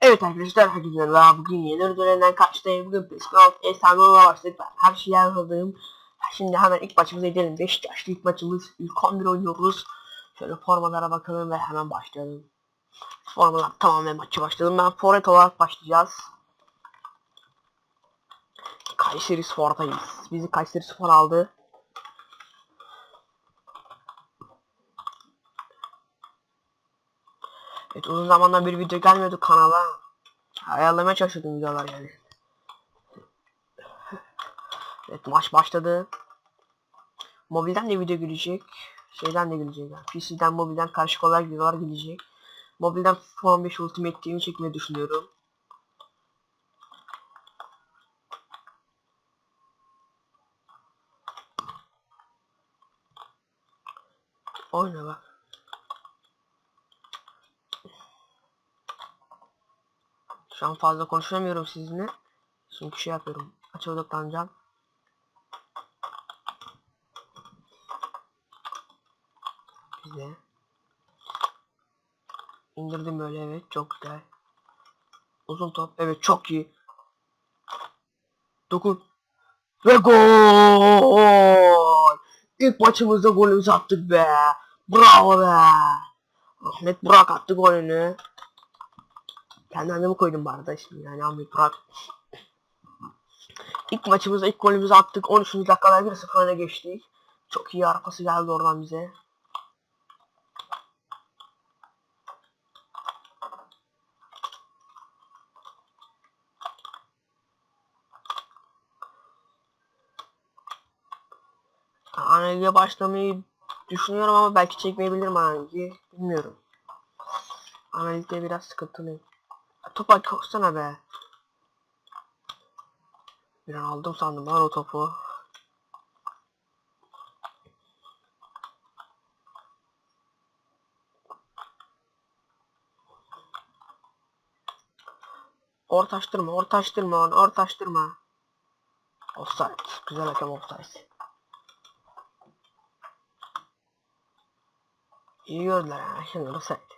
Evet arkadaşlar herkese merhaba. Bugün yeni dönenden kaçtayım. Bugün 6 efsanelerine başladık. Ben her şeyi hazırladım. Şimdi hemen ilk maçımıza gidelim. Beşiktaşlı ilk maçımız. İlk 11 oynuyoruz. Şöyle formalara bakalım ve hemen başlayalım. Formalar tamam ve maçı başladım. Ben forvet olarak başlayacağız. Kayseri Spor'dayız. Bizi Kayseri Spor aldı. Evet uzun zamandan bir video gelmiyordu kanala. Ayarlamaya çalışıyordum videolar yani. Evet maç başladı. Mobilden de video gelecek. Şeyden de gelecek. PC'den mobilden karışık olarak videolar gelecek. Mobilden F 5 Ultimate Team'i çekmeyi düşünüyorum. Oyna bak. Şu an fazla konuşamıyorum sizinle. Çünkü şey yapıyorum. Açı odaklanacağım. Bize. İndirdim böyle evet çok güzel. Uzun top evet çok iyi. Dokun. Ve gol! İlk maçımızda golümüzü attık be. Bravo be. Ahmet Burak attı golünü. Kendi annemi koydum bu arada şimdi yani Burak. İlk maçımızda ilk golümüzü attık. 13. dakikada 1-0 öne geçtik. Çok iyi arkası geldi oradan bize. Analize başlamayı düşünüyorum ama belki çekmeyebilirim analizi. Bilmiyorum. Analizde biraz sıkıntılıyım. Topa koşsana be. Bir an aldım sandım lan o topu. Ortaştırma, ortaştırma onu, ortaştırma. Offside. Güzel hakem offside. İyi gördüler yani. Şimdi offside.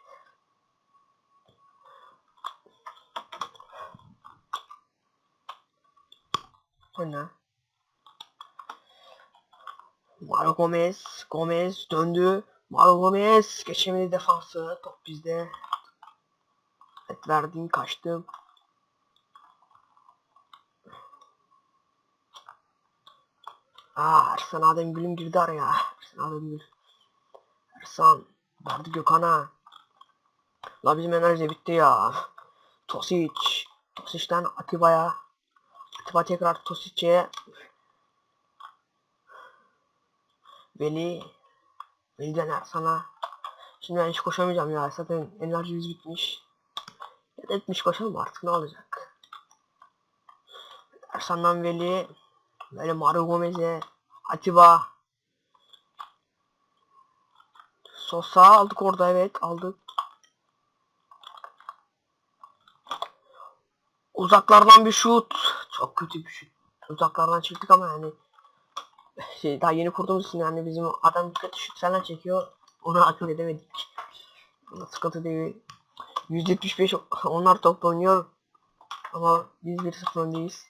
Oyna. Mario Gomez. Gomez döndü. Mario Gomez geçemedi defansı. Top bizde. Evet verdiğin kaçtı. Aa Ersan Ademgül'ün girdi araya. Ersan Ademgül. Ersan. Verdi Gökhan'a. La bizim enerji bitti ya. Tosic. Tosic'ten Atiba'ya. Atiba tekrar Tosic'e. Veli. Veli'den Ersan'a. Şimdi ben hiç koşamayacağım ya. Zaten enerjimiz bitmiş. Ya da etmiş koşalım artık ne olacak. Ersan'dan Veli. Böyle Mario Gomez'e. Atiba. Sosa aldık orada evet aldık. Uzaklardan bir şut. Çok kötü bir şut. Uzaklardan çıktık ama yani şey daha yeni kurduğumuz için yani bizim adam kötü şut falan çekiyor. Onu akıl edemedik. Sıkıntı değil. 175 onlar top oynuyor. Ama biz 1-0 öndeyiz.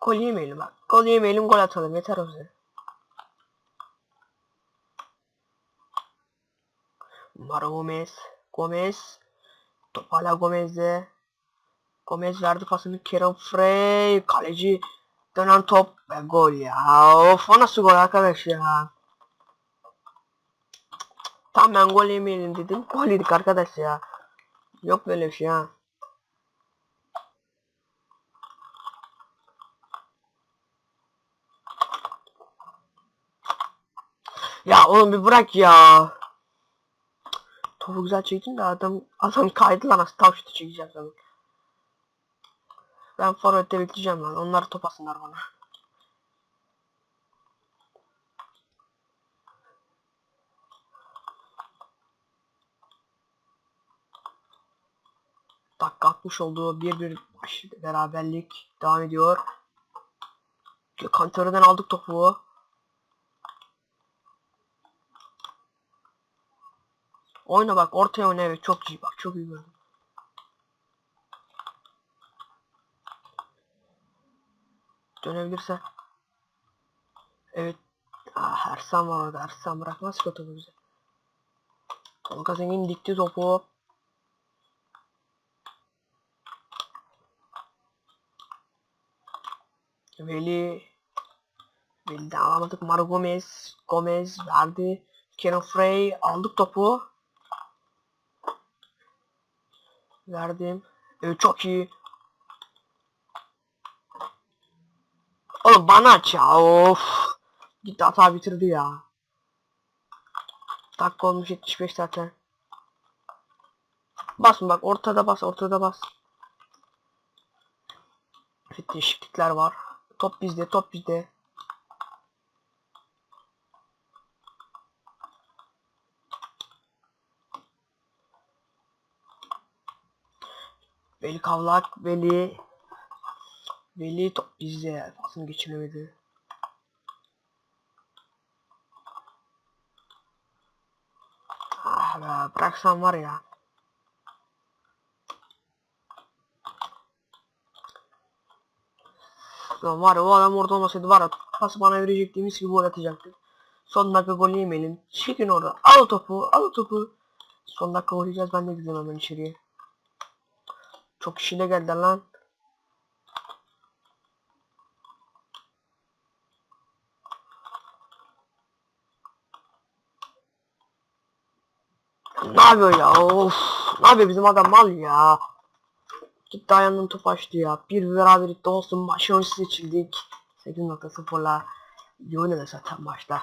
Gol yemeyelim bak. Gol yemeyelim gol atalım yeter o bize. Maro Gomez. Gomez. Top hala Gomez'de. Gomez verdi pasını Kerem Frey. Kaleci dönen top ve gol ya. Of o nasıl gol arkadaş ya. Tam ben gol yemeyelim dedim. Gol yedik arkadaş ya. Yok böyle bir şey ha. Ya oğlum bir bırak ya. Topu güzel çektin de adam adam kaydı lan tam şutu çekeceğim sana. Ben forvette bekleyeceğim lan. Onlar top atsınlar bana. Dakika 60 oldu. 1-1 baş beraberlik devam ediyor. Gökhan Töre'den aldık topu. Oyna bak ortaya oyna evet çok iyi bak çok iyi gördüm. Dönebilirse. Evet. Ah, Ersan var orada. Ersan bırakmaz ki topu bize. Tolga Zengin dikti topu. Veli. Veli'den alamadık. Mario Gomez. Gomez verdi. Kenan Frey aldık topu. Verdim. Evet çok iyi. Oğlum bana aç ya of. Gitti hata bitirdi ya. Dakika olmuş 75 zaten. Basın bak ortada bas ortada bas. Evet değişiklikler var. Top bizde top bizde. Veli Kavlak, Veli. Veli top bizde. Pasını geçiremedi. Ah be bıraksam var ya. Lan var ya o adam orada olmasaydı var ya pası bana verecekti mis gibi gol atacaktı. Son dakika gol yemeyelim. Çekin orada. Al topu. Al topu. Son dakika gol. Ben de gideceğim hemen içeriye. Çok kişi de geldi lan. Ne yapıyor ya? Of. Ne yapıyor bizim adam mal ya. Gitti ayağından top açtı ya. Bir beraberlikte olsun. Başarılı seçildik. 8.0'la iyi oynadı zaten maçta.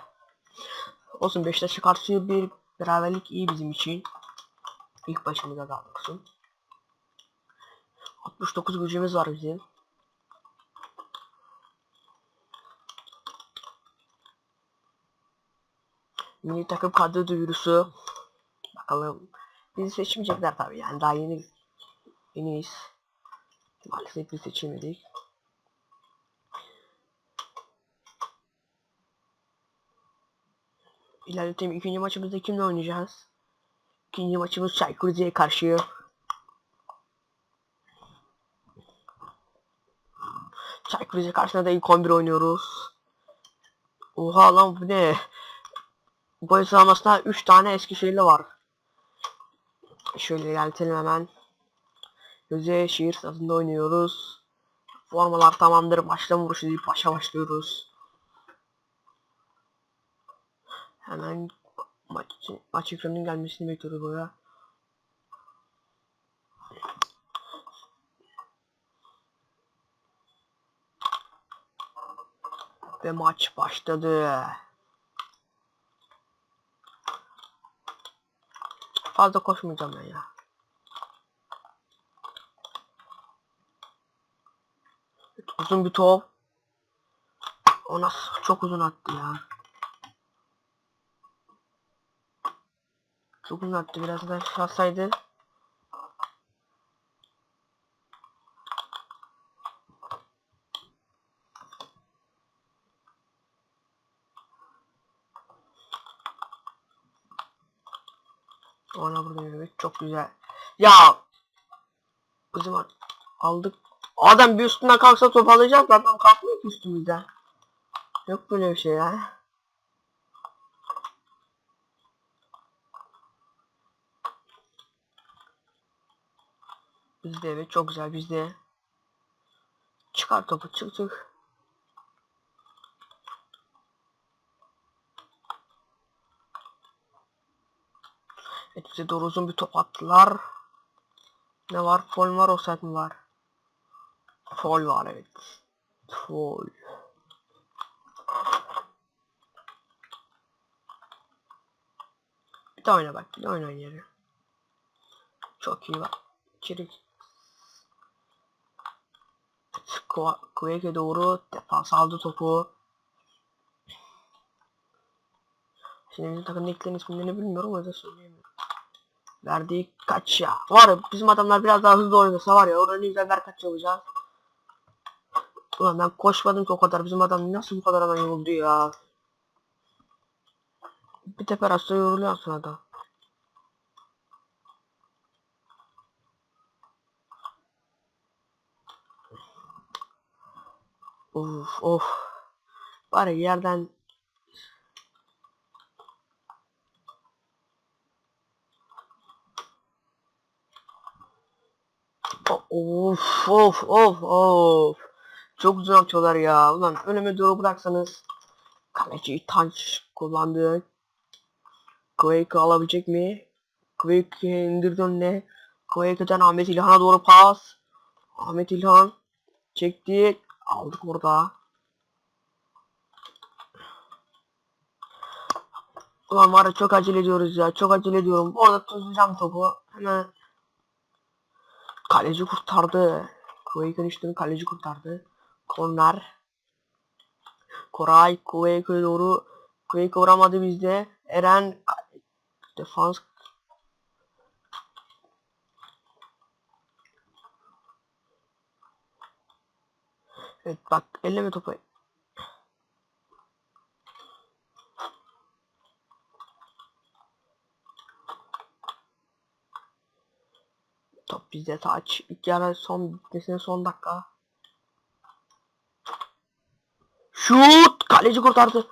Olsun Beşiktaş'a karşı bir beraberlik iyi bizim için. İlk başımıza olsun. 69 gücümüz var bizim. Milli takım kadro duyurusu. Bakalım. Bizi seçmeyecekler tabii yani daha yeni yeniyiz. Maalesef biz seçilmedik. İlerletelim ikinci maçımızda kimle oynayacağız? İkinci maçımız Çaykur Rize'ye karşı. Rize karşısında da ilk 11 oynuyoruz. Oha lan bu ne? Gol sıralamasında 3 tane Eskişehirli var. Şöyle ilerletelim hemen. Rize şehir stadında oynuyoruz. Formalar tamamdır. Başlama vuruşu deyip başa başlıyoruz. Hemen maç, maç ekranının gelmesini bekliyoruz buraya. Ve maç başladı. Fazla koşmayacağım ben ya. Uzun bir top. O nasıl çok uzun attı ya. Çok uzun attı biraz da şansaydı. Burada yürümek çok güzel. Ya al- aldık. Adam bir üstünden kalksa top alacak da adam kalkmıyor ki üstümüzden. Yok böyle bir şey ya. Bizde evet çok güzel bizde. Çıkar topu çık çık. Bize doğru uzun bir top attılar. Ne var? Fol var offside mi var? Fol var evet. Fol. Bir de oyna bak. Bir de oyna yeri. Çok iyi bak. Çirik. Kuveyke doğru defans aldı topu. Şimdi bizim takımın ilklerin isimlerini bilmiyorum o yüzden söyleyemiyorum. Verdik kaç ya. Var ya bizim adamlar biraz daha hızlı oynasa var ya oranı güzel ver kaç yapacağız. Ulan ben koşmadım ki o kadar bizim adam nasıl bu kadar adam yoruldu ya. Bir teper aslında yoruluyor aslında da. Of of. Var yerden Of of of of. Çok güzel atıyorlar ya. Ulan önüme doğru bıraksanız. Kaleci Tanç kullandı. Quake alabilecek mi? Quake indirdi önüne. Quake'den Ahmet İlhan'a doğru pas. Ahmet İlhan çekti. Aldık orada. Ulan var ya çok acele ediyoruz ya. Çok acele ediyorum. Orada tutacağım topu. Hemen Kaleci kurtardı. Quake'ın üstünü kaleci kurtardı. Korner. Koray Quake'e doğru Quake vuramadı bizde. Eren defans Evet bak elleme topu. Top bizde taç. İlk yarı son bitmesine son dakika. Şut! Kaleci kurtardı.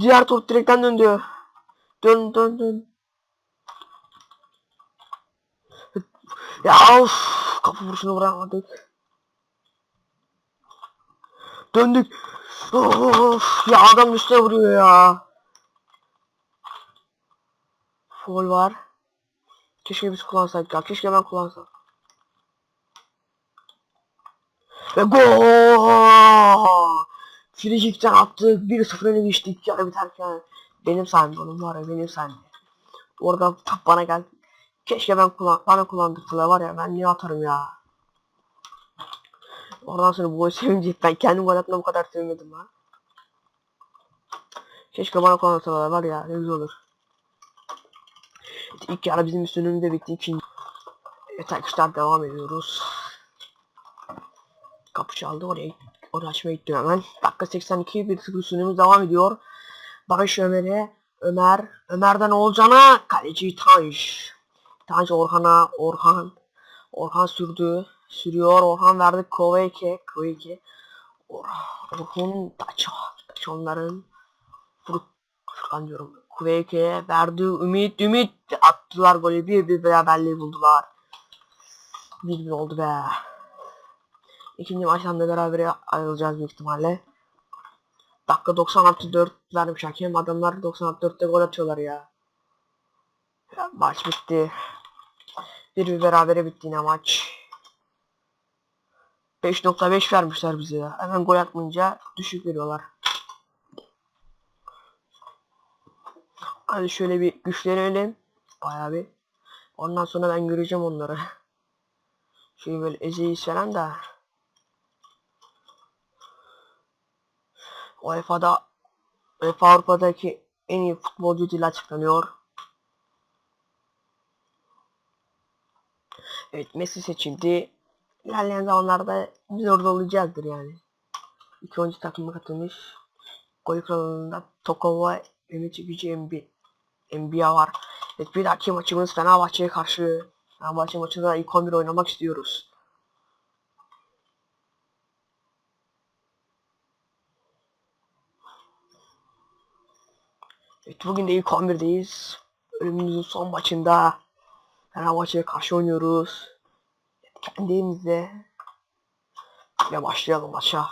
Diğer top direkten döndü. Dön dön dön. Ya of! Kapı vuruşunu vuramadık. Döndük. Of! Ya adam üstüne vuruyor ya. Foul var. Keşke biz kullansaydık ya. Keşke ben kullansam. Ve gol! Frikik'ten attık. 1-0 öne geçtik. Yarı biterken. Benim sayemde oğlum var ya benim sayemde. Orada top bana geldi. Keşke ben kullan bana kullandırdılar var ya ben niye atarım ya. Oradan sonra bu gol sevince ben kendim gol bu kadar sevinmedim ha. Keşke bana kullandırdılar var ya ne güzel olur. İlk yarı bizim üstünlüğümüzde bitti. İkinci. Evet devam ediyoruz. Kapı çaldı oraya. Oraya açmaya gittim hemen. Dakika 82 bir sıfır üstünlüğümüz devam ediyor. Barış Ömer'e. Ömer. Ömer'den Olcan'a. Kaleci Tanj. Tanj Orhan'a. Orhan. Orhan sürdü. Sürüyor. Orhan verdi Koveke. Koveke. Orhan. Orhun Taça. Taça onların. Furk. Furkan diyorum. Kveke verdi Ümit Ümit attılar golü bir bir beraberliği buldular. Bir bir oldu be. İkinci maçtan da beraber ayrılacağız büyük ihtimalle. Dakika 96 4 vermiş hakem adamlar 96 4'te gol atıyorlar ya. ya maç bitti. Bir bir berabere bitti yine maç. 5.5 vermişler bize ya. Hemen gol atmayınca düşük veriyorlar. Hadi şöyle bir güçlenelim. Bayağı bir. Ondan sonra ben göreceğim onları. Şöyle böyle ezeyiz falan da. UEFA'da UEFA Avrupa'daki en iyi futbolcu dili açıklanıyor. Evet Messi seçildi. İlerleyen zamanlarda biz orada olacağızdır yani. İki oyuncu takıma katılmış. Gol kralında Tokova Ümit Gücü MB, NBA var. Evet bir dahaki maçımız Fenerbahçe'ye karşı. Fenerbahçe maçında ilk 11 oynamak istiyoruz. Evet bugün de ilk 11'deyiz. Ölümümüzün son maçında Fenerbahçe'ye karşı oynuyoruz. Evet, kendi. Ve başlayalım maça.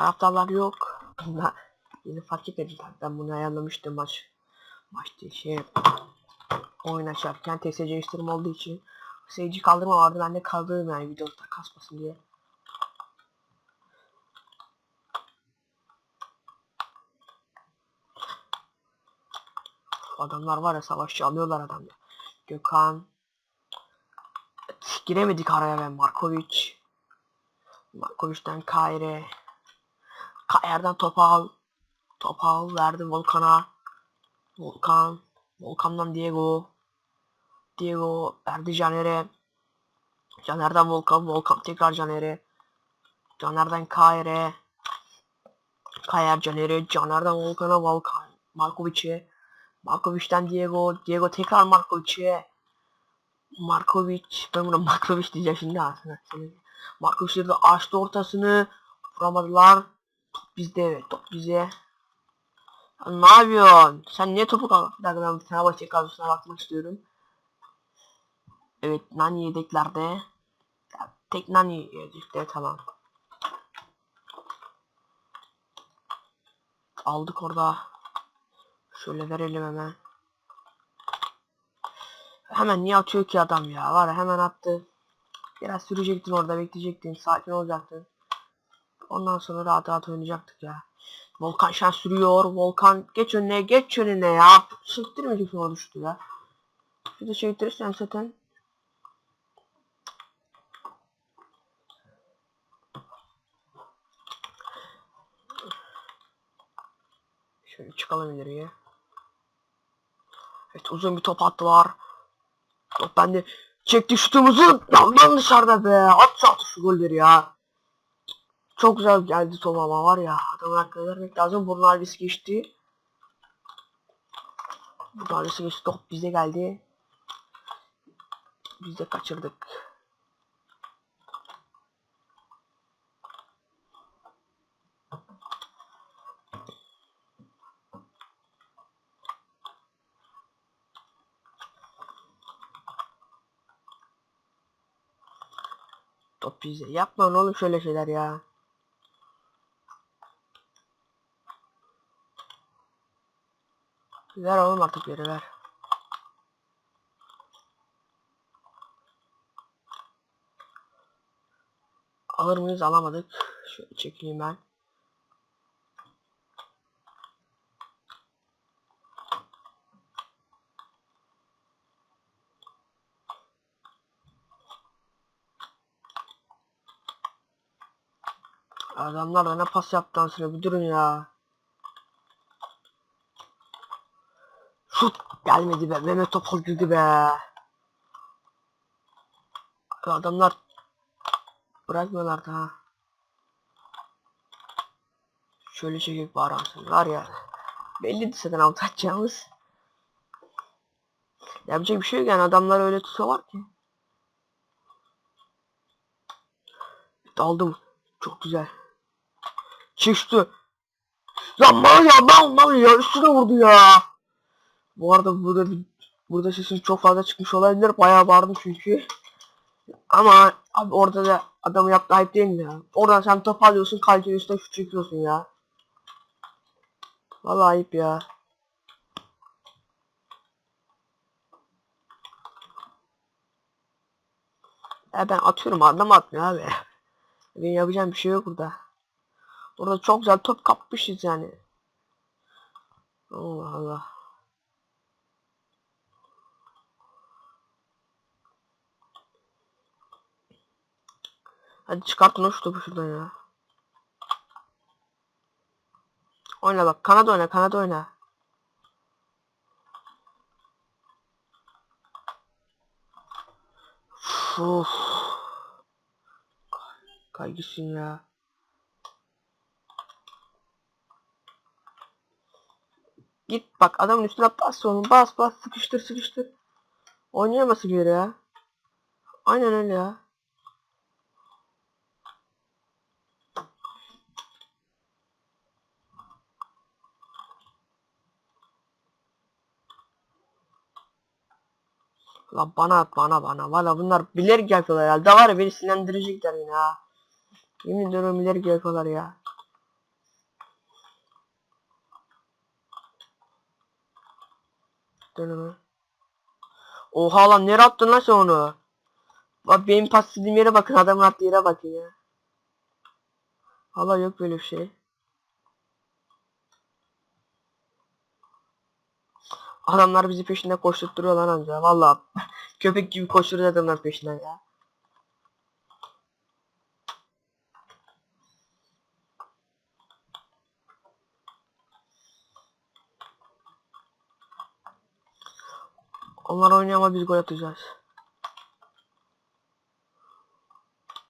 Taraftarlar yok. Yeni fark etmediler. Ben bunu ayarlamıştım maç. Maçta şey oyun açarken TSC işlerim olduğu için seyirci kaldırma vardı. Ben de kaldırdım yani videoda kasmasın diye. Adamlar var ya savaşçı alıyorlar adamlar. Gökhan. Giremedik araya ben Markovic. Markovic'den Kayre. Kayer'den topu al. Topu al. Verdi Volkan'a. Volkan. Volkan'dan Diego. Diego verdi Caner'e. Caner'den Volkan. Volkan tekrar Caner'e. Caner'den Kayer'e. Kayer Caner'e. Caner'den Volkan'a Volkan. Markovic'e. Markovic'den Diego. Diego tekrar Markovic'e. Markovic. Ben buna Markovic diyeceğim şimdi aslında. Markovic de açtı ortasını. Vuramadılar. Bizde evet. Top bize. Ne yapıyorsun? Sen niye topu kal? Bir dakika ben Fenerbahçe kadrosuna bakmak istiyorum. Evet Nani yedeklerde. Tek Nani yedekte tamam. Aldık orada. Şöyle verelim hemen. Hemen niye atıyor ki adam ya? Var ya hemen attı. Biraz sürecektin orada bekleyecektin. Sakin olacaktın. Ondan sonra rahat rahat oynayacaktık ya. Volkan şans sürüyor. Volkan geç önüne geç önüne ya. Çektirmeyeceksin o düştü ya. Bir de çektirirsen zaten. Şöyle çıkalım ileriye. Evet uzun bir top attılar. Top bende. Çekti şutumuzu. Yandan dışarıda be. At at şu golleri ya. Çok güzel geldi top ama var ya. Adamın hakkını vermek lazım. Burun Alves geçti. Burun Alves geçti. Top bize geldi. Biz de kaçırdık. Top bize. Yapma oğlum şöyle şeyler ya. Ver oğlum artık geri ver. Alır mıyız alamadık. Şöyle çekeyim ben. Adamlar da ne pas yaptı ansına bir durun ya. Şut gelmedi be. Mehmet Topal girdi be. Adamlar bırakmıyorlar daha. Şöyle çekip bağıransın var ya. Belliydi zaten alt atacağımız. Yapacak bir şey yok yani adamlar öyle tutuyorlar ki. Aldım. Çok güzel. Çıktı. Ya mal ya mal mal ya üstüne vurdu ya. Bu arada burada bir burada sesin çok fazla çıkmış olabilir. Bayağı bağırdım çünkü. Ama abi orada da adamı yaptı ayıp değil mi ya? Oradan sen top alıyorsun kaleci üstüne şut çekiyorsun ya. Vallahi ayıp ya. Ya ben atıyorum adam atmıyor abi. Benim yapacağım bir şey yok burada. Orada çok güzel top kapmışız yani. Allah Allah. Hadi çıkartın o şu topu şuradan ya. Oyna bak. Kanat oyna. Kanat oyna. Uf. Kaygısın ya. Git bak adamın üstüne bas onu bas bas sıkıştır sıkıştır. Oynayaması yere ya. Aynen öyle ya. Bana at bana bana. Valla bunlar bilerek yapıyorlar herhalde. Var ya beni sinirlendirecekler yine ha. Yemin ediyorum bilerek yapıyorlar ya. Döneme. Oha lan nereye attın lan sen onu? Bak benim pas yere bakın adamın attığı yere bakın ya. Valla yok böyle bir şey. Adamlar bizi peşinde koşturtuyor lan amca. Valla köpek gibi koşturuyor adamlar peşinden ya. Onlar oynuyor ama biz gol atacağız.